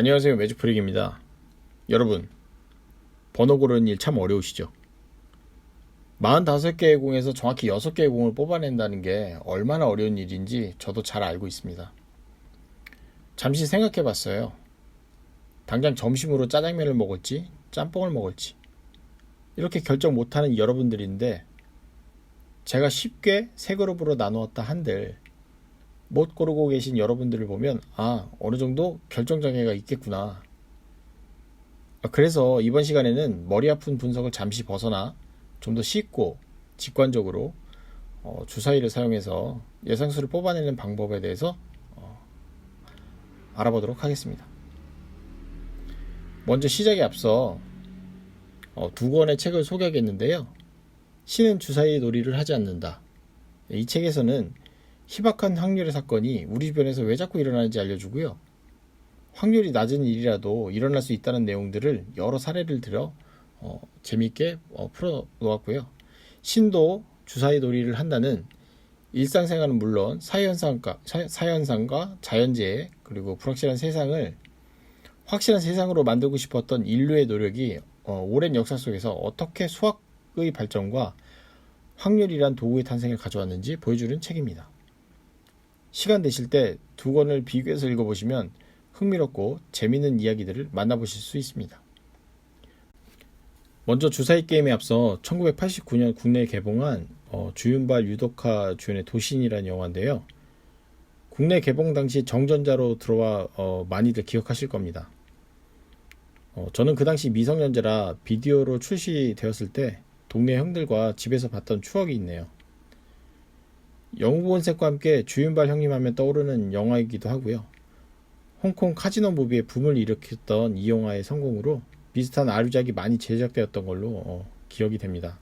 안녕하세요. 매직프릭입니다. 여러분 번호 고르는 일 참 어려우시죠? 45개의 공에서 정확히 6개의 공을 뽑아낸다는 게 얼마나 어려운 일인지 저도 잘 알고 있습니다. 잠시 생각해 봤어요. 당장 점심으로 짜장면을 먹을지 짬뽕을 먹을지. 이렇게 결정 못하는 여러분들인데 제가 쉽게 세 그룹으로 나누었다 한들 못 고르고 계신 여러분들을 보면 아 어느 정도 결정 장애가 있겠구나. 아, 그래서 이번 시간에는 머리 아픈 분석을 잠시 벗어나 좀 더 쉽고 직관적으로 어, 주사위를 사용해서 예상수를 뽑아내는 방법에 대해서 어, 알아보도록 하겠습니다. 먼저 시작에 앞서 어, 두 권의 책을 소개하겠는데요. 신은 주사위 놀이를 하지 않는다. 이 책에서는 희박한 확률의 사건이 우리 주변에서 왜 자꾸 일어나는지 알려주고요. 확률이 낮은 일이라도 일어날 수 있다는 내용들을 여러 사례를 들어 어, 재미있게 어, 풀어 놓았고요. 신도 주사위 놀이를 한다는 일상생활은 물론 사회현상과, 사회현상과 자연재해 그리고 불확실한 세상을 확실한 세상으로 만들고 싶었던 인류의 노력이 어, 오랜 역사 속에서 어떻게 수학의 발전과 확률이란 도구의 탄생을 가져왔는지 보여주는 책입니다. 시간 되실 때 두 권을 비교해서 읽어보시면 흥미롭고 재미있는 이야기들을 만나보실 수 있습니다. 먼저 주사위 게임에 앞서 1989년 국내에 개봉한 어, 주윤발 유덕화 주연의 도신이라는 영화인데요. 국내 개봉 당시 정전자로 들어와 어, 많이들 기억하실 겁니다. 어, 저는 그 당시 미성년자라 비디오로 출시되었을 때 동네 형들과 집에서 봤던 추억이 있네요. 영웅본색과 함께 주윤발 형님 하면 떠오르는 영화이기도 하고요. 홍콩 카지노 무비의 붐을 일으켰던 이 영화의 성공으로 비슷한 아류작이 많이 제작되었던 걸로 어, 기억이 됩니다.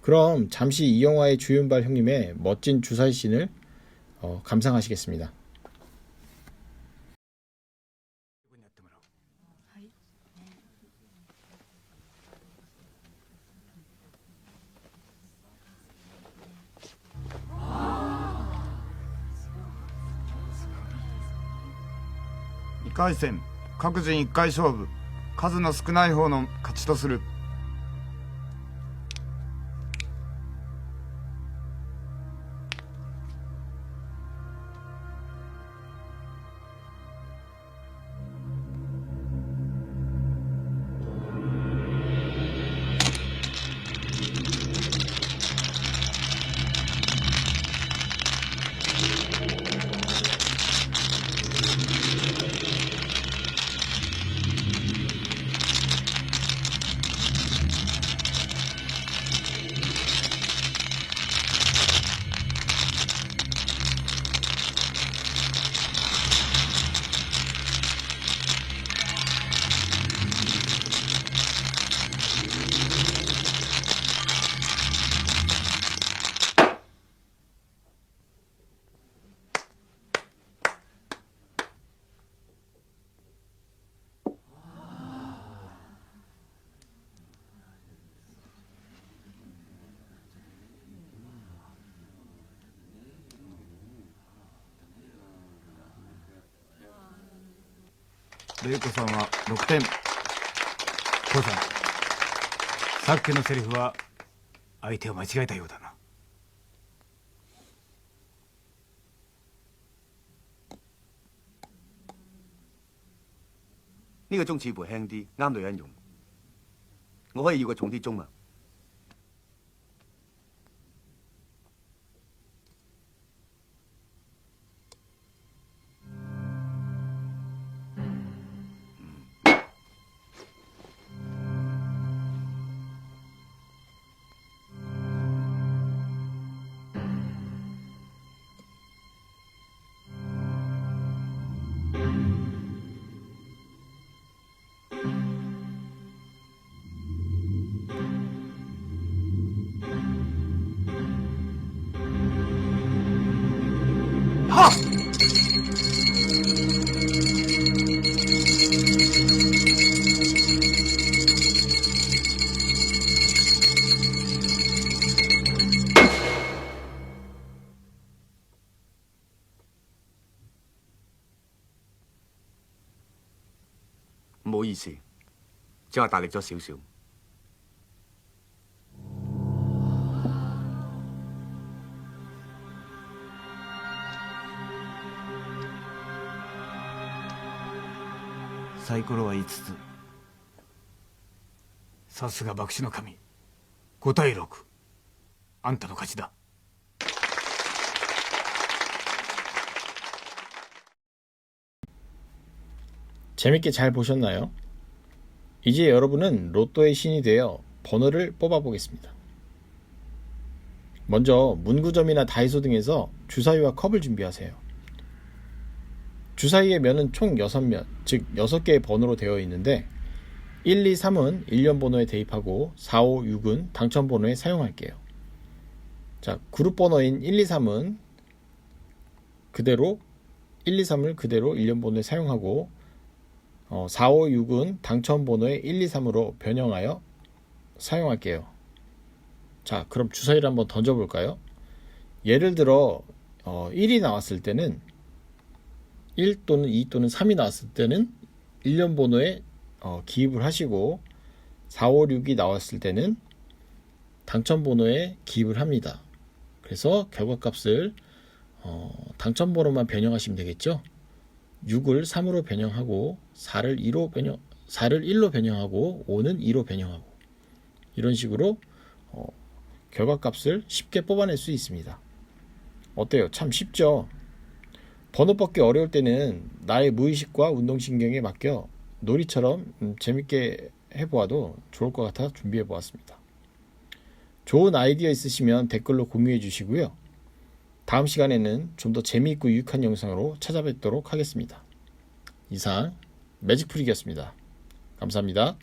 그럼 잠시 이 영화의 주윤발 형님의 멋진 주사위 씬을 어, 감상하시겠습니다. 2回戦各人1回勝負。数の少ない方の勝ちとする。玲子さんは6点父さんさっきのセリフは相手を間違えたようだな呢個鐘似乎輕啲，啱女人用。我可以要個重啲鐘啊？好意思，只係大力咗少少。サイコロは5つ。さすが博士の神。5対6あんたの勝ちだ。 재밌게 잘 보셨나요? 이제 여러분은 로또의 신이 되어 번호를 뽑아보겠습니다. 먼저 문구점이나 다이소 등에서 주사위와 컵을 준비하세요. 주사위의 면은 총 6면, 즉 6개의 번호로 되어 있는데 1, 2, 3은 일련 번호에 대입하고 4, 5, 6은 당첨 번호에 사용할게요. 자, 그룹 번호인 1, 2, 3은 그대로 1, 2, 3을 그대로 일련 번호에 사용하고 어, 4, 5, 6은 당첨 번호의 1, 2, 3으로 변형하여 사용할게요. 자, 그럼 주사위를 한번 던져볼까요? 예를 들어 어, 1이 나왔을 때는 1 또는 2 또는 3이 나왔을 때는 1년 번호에 어, 기입을 하시고 4, 5, 6이 나왔을 때는 당첨 번호에 기입을 합니다. 그래서 결과값을 어, 당첨 번호만 변형하시면 되겠죠? 6을 3으로 변형하고 4를 2로 변형 4를 1로 변형하고 5는 2로 변형하고 이런 식으로 어, 결과값을 쉽게 뽑아낼 수 있습니다. 어때요? 참 쉽죠? 번호 뽑기 어려울 때는 나의 무의식과 운동신경에 맡겨 놀이처럼 음, 재밌게 해보아도 좋을 것 같아 준비해 보았습니다. 좋은 아이디어 있으시면 댓글로 공유해 주시고요. 다음 시간에는 좀 더 재미있고 유익한 영상으로 찾아뵙도록 하겠습니다. 이상 매직프릭이었습니다. 감사합니다.